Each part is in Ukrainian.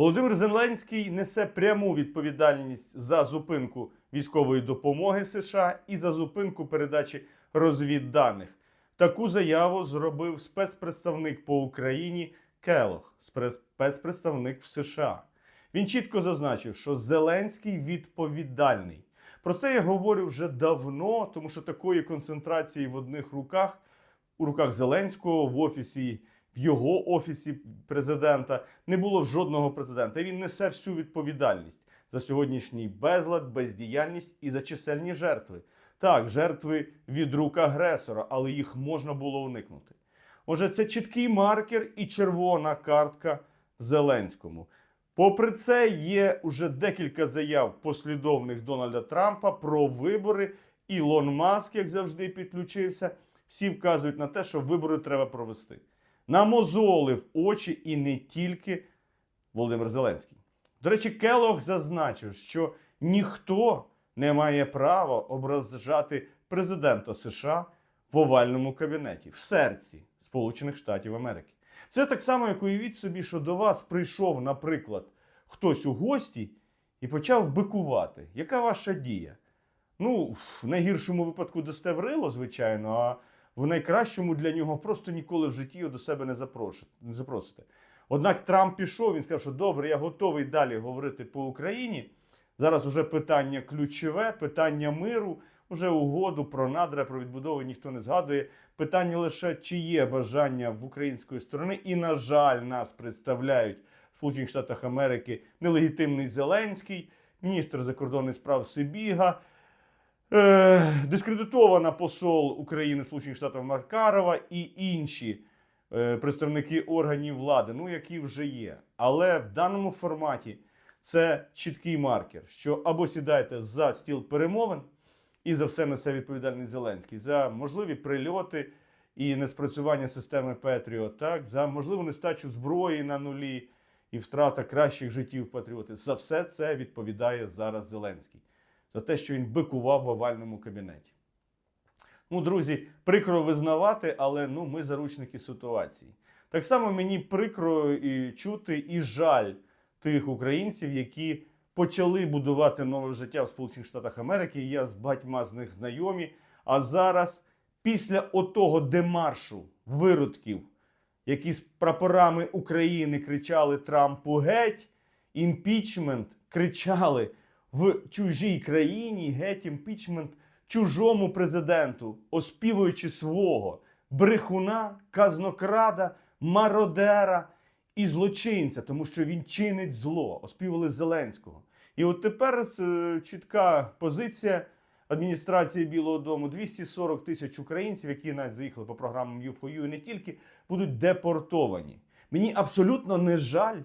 Володимир Зеленський несе пряму відповідальність за зупинку військової допомоги США і за зупинку передачі розвідданих. Таку заяву зробив спецпредставник по Україні Келох, спецпредставник в США. Він чітко зазначив, що Зеленський відповідальний. Про це я говорю вже давно, тому що такої концентрації в одних руках, у руках Зеленського, в офісі, в його офісі президента, не було жодного президента. Він несе всю відповідальність за сьогоднішній безлад, бездіяльність і за чисельні жертви. Так, жертви від рук агресора, але їх можна було уникнути. Отже, це чіткий маркер і червона картка Зеленському. Попри це, є уже декілька заяв послідовних Дональда Трампа про вибори. Ілон Маск, як завжди, підключився. Всі вказують на те, що вибори треба провести. Намозолив очі і не тільки Володимир Зеленський. До речі, Келох зазначив, що ніхто не має права ображати президента США в овальному кабінеті в серці Сполучених Штатів Америки. Це так само, як уявіть собі, що до вас прийшов, наприклад, хтось у гості і почав бикувати. Яка ваша дія? Ну, в найгіршому випадку дасте в рило, звичайно, а в найкращому для нього просто ніколи в житті його до себе не запросите. Однак Трамп пішов, він сказав, що добре, я готовий далі говорити по Україні. Зараз уже питання ключове, питання миру, уже угоду про надра, про відбудову ніхто не згадує. Питання лише чи є бажання в української сторони, і на жаль, нас представляють в Сполучених Штатах Америки нелегітимний Зеленський, міністр закордонних справ Сибіга, е, дискредитована посол України Сполучених Штатах Маркарова і інші е, представники органів влади, ну які вже є. Але в даному форматі це чіткий маркер, що або сідаєте за стіл перемовин, і за все несе відповідальність Зеленський, за можливі прильоти і неспрацювання системи Петріот, так, за можливу нестачу зброї на нулі і втрата кращих життів патріотів. За все це відповідає зараз Зеленський. За те, що він бикував в овальному кабінеті. Ну, друзі, прикро визнавати, але ну, ми заручники ситуації. Так само мені прикро і чути і жаль тих українців, які почали будувати нове життя в Сполучених Штатах Америки. Я з багатьма з них знайомі. А зараз, після отого демаршу виродків, які з прапорами України кричали Трампу геть, імпічмент кричали в чужій країні, геть імпічмент чужому президенту, оспівуючи свого брехуна, казнокрада, мародера і злочинця, тому що він чинить зло, оспівали Зеленського. І от тепер е, чітка позиція адміністрації Білого Дому: 240 тисяч українців, які навіть заїхали по програмам U4U і не тільки, будуть депортовані. Мені абсолютно не жаль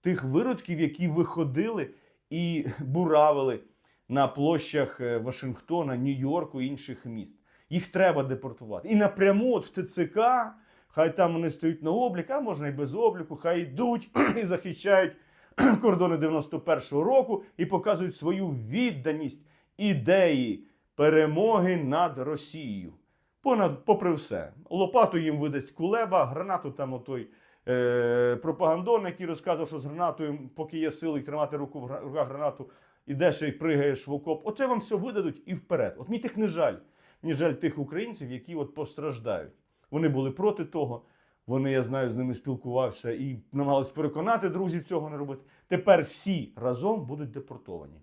тих виродків, які виходили і буравили на площах е, Вашингтона, Нью-Йорку і інших міст. Їх треба депортувати. І напряму от в ТЦК, хай там вони стоять на облік, а можна і без обліку, хай йдуть і захищають кордони 91-го року і показують свою відданість ідеї перемоги над Росією. Понад, попри все, лопату їм видасть кулеба, гранату там отой е, пропагандон, який розказував, що з гранатою, поки є сили тримати руку в руках гранату, ідеш і пригаєш в окоп. Оце вам все видадуть і вперед. От мені тих не жаль. Мені жаль тих українців, які от постраждають. Вони були проти того. Вони, я знаю, з ними спілкувався і намагалися переконати друзів цього не робити. Тепер всі разом будуть депортовані.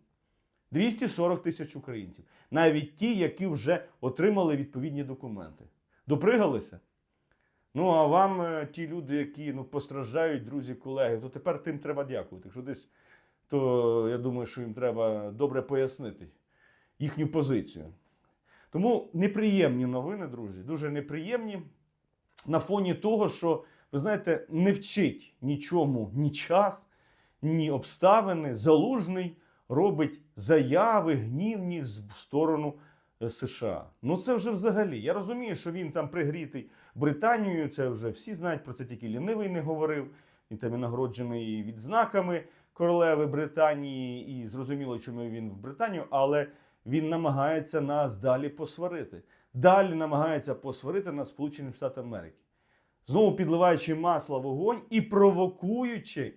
240 тисяч українців. Навіть ті, які вже отримали відповідні документи. Допригалися? Ну, а вам е, ті люди, які ну, постраждають, друзі, колеги, то тепер тим треба дякувати. Якщо десь, то я думаю, що їм треба добре пояснити їхню позицію. Тому неприємні новини, друзі, дуже неприємні на фоні того, що, ви знаєте, не вчить нічому ні час, ні обставини. Залужний робить заяви гнівні в сторону США. Ну це вже взагалі. Я розумію, що він там пригрітий Британією. Це вже всі знають про це, тільки лінивий не говорив. Він там і нагороджений відзнаками королеви Британії, і зрозуміло, чому він в Британію, але він намагається нас далі посварити. Далі намагається посварити нас Сполучені Штати Америки. Знову підливаючи масло вогонь і провокуючи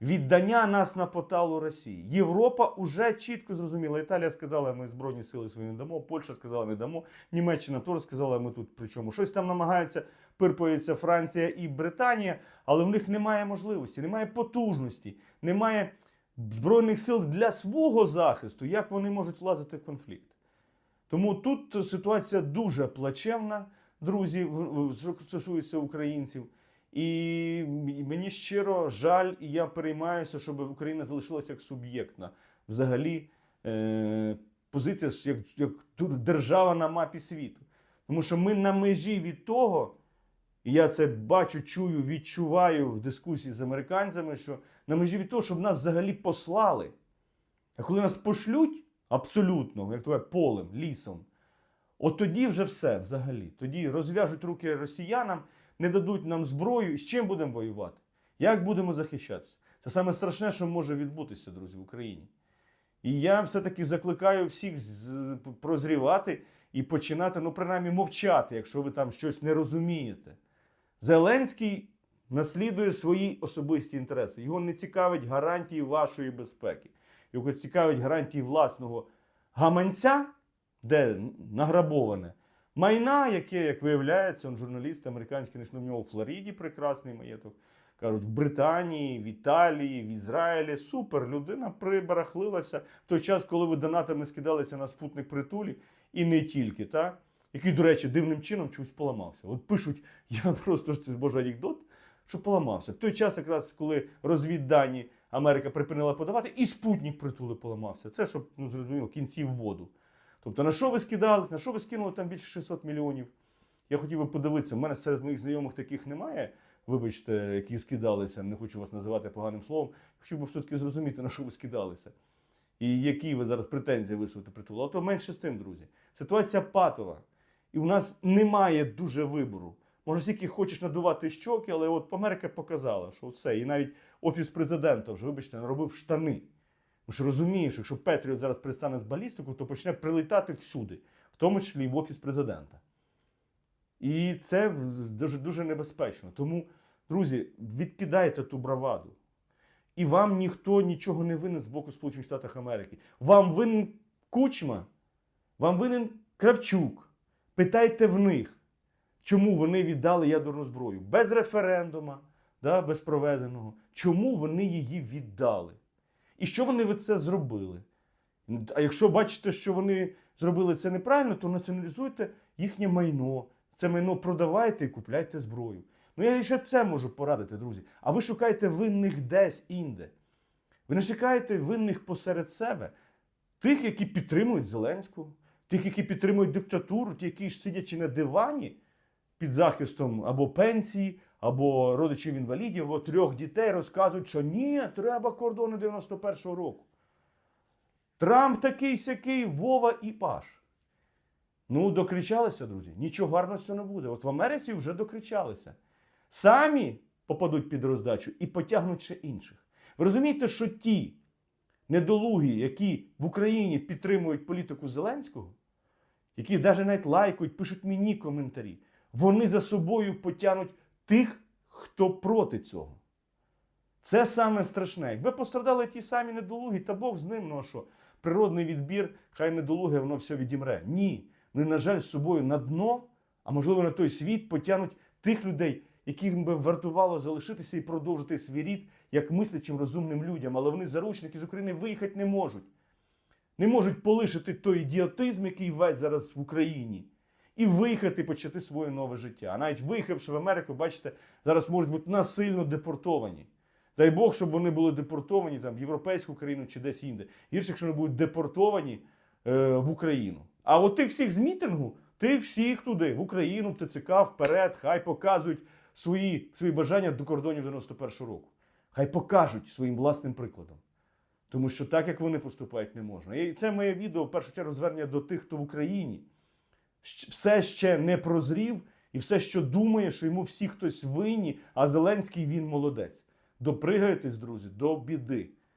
віддання нас на поталу Росії. Європа уже чітко зрозуміла. Італія сказала, ми збройні сили свої не дамо. Польща сказала, не дамо. Німеччина теж сказала, ми тут при чому. Щось там намагаються пирпаються Франція і Британія, але в них немає можливості, немає потужності, немає збройних сил для свого захисту. Як вони можуть влазити в конфлікт? Тому тут ситуація дуже плачевна, друзі, що стосується українців. І мені щиро жаль, і я переймаюся, щоб Україна залишилася як суб'єктна. Взагалі, е, позиція як, як держава на мапі світу. Тому що ми на межі від того, і я це бачу, чую, відчуваю в дискусії з американцями, що на межі від того, щоб нас взагалі послали. А коли нас пошлють абсолютно, як то полем, лісом, от тоді вже все взагалі. Тоді розв'яжуть руки росіянам, не дадуть нам зброю, з чим будемо воювати? Як будемо захищатися? Це саме страшне, що може відбутися, друзі, в Україні. І я все-таки закликаю всіх прозрівати і починати, ну, принаймні, мовчати, якщо ви там щось не розумієте. Зеленський наслідує свої особисті інтереси. Його не цікавить гарантії вашої безпеки. Його цікавить гарантії власного гаманця, де награбоване. Майна, яке, як виявляється, он журналіст американський знайшли в нього у Флориді прекрасний маєток. Кажуть, в Британії, в Італії, в Ізраїлі. Супер, людина прибарахлилася в той час, коли ви донатами скидалися на спутник притулі, і не тільки, так? який, до речі, дивним чином чогось поламався. От пишуть, я просто це боже анекдот, що поламався. В той час, якраз коли розвіддані Америка припинила подавати, і спутник притули поламався. Це щоб ну зрозуміло, кінці в воду. Тобто, на що ви скидали? На що ви скинули там більше 600 мільйонів? Я хотів би подивитися. У мене серед моїх знайомих таких немає. Вибачте, які скидалися, не хочу вас називати поганим словом. Хотів би все-таки зрозуміти, на що ви скидалися. І які ви зараз претензії висувати притулу. А то менше з тим, друзі. Ситуація патова. І у нас немає дуже вибору. Може, скільки хочеш надувати щоки, але от Америка показала, що все. І навіть офіс президента вже, вибачте, наробив штани. Тому що розумієш, якщо Петріот зараз пристане з балістику, то почне прилітати всюди, в тому числі і в офіс президента. І це дуже, дуже небезпечно. Тому, друзі, відкидайте ту браваду. І вам ніхто нічого не винен з боку Сполучених Штатів Америки. Вам винен Кучма, вам винен Кравчук. Питайте в них, чому вони віддали ядерну зброю без референдума, да, без проведеного. Чому вони її віддали? І що вони від це зробили? А якщо бачите, що вони зробили це неправильно, то націоналізуйте їхнє майно. Це майно продавайте і купляйте зброю. Ну я ще це можу порадити, друзі. А ви шукаєте винних десь інде. Ви не шукаєте винних посеред себе, тих, які підтримують Зеленського, тих, які підтримують диктатуру, ті, які ж сидячи на дивані під захистом або пенсії, або родичів інвалідів, або трьох дітей, розказують, що ні, треба кордони 91-го року. Трамп такий сякий, Вова і Паш. Ну, докричалися, друзі. Нічого гарного з цього не буде. От в Америці вже докричалися. Самі попадуть під роздачу і потягнуть ще інших. Ви розумієте, що ті недолугі, які в Україні підтримують політику Зеленського, які навіть навіть лайкають, пишуть мені коментарі, вони за собою потягнуть тих, хто проти цього. Це саме страшне. Якби пострадали ті самі недолугі, та Бог з ним, ну а що? Природний відбір, хай недолуге, воно все відімре. Ні. Вони, на жаль, з собою на дно, а можливо на той світ потягнуть тих людей, яким би вартувало залишитися і продовжити свій рід як мислячим розумним людям, але вони заручники з України виїхати не можуть. Не можуть полишити той ідіотизм, який весь зараз в Україні, і виїхати почати своє нове життя. А навіть виїхавши в Америку, бачите, зараз можуть бути насильно депортовані. Дай Бог, щоб вони були депортовані там, в європейську країну чи десь інде. Гірше, якщо вони будуть депортовані е, в Україну. А от тих всіх з мітингу, тих всіх туди, в Україну, в ТЦК, вперед, хай показують свої, свої бажання до кордонів 91-го року. Хай покажуть своїм власним прикладом. Тому що так, як вони поступають, не можна. І це моє відео в першу чергу звернення до тих, хто в Україні все ще не прозрів і все, що думає, що йому всі хтось винні, а Зеленський він молодець. Допригайтесь, друзі, до біди.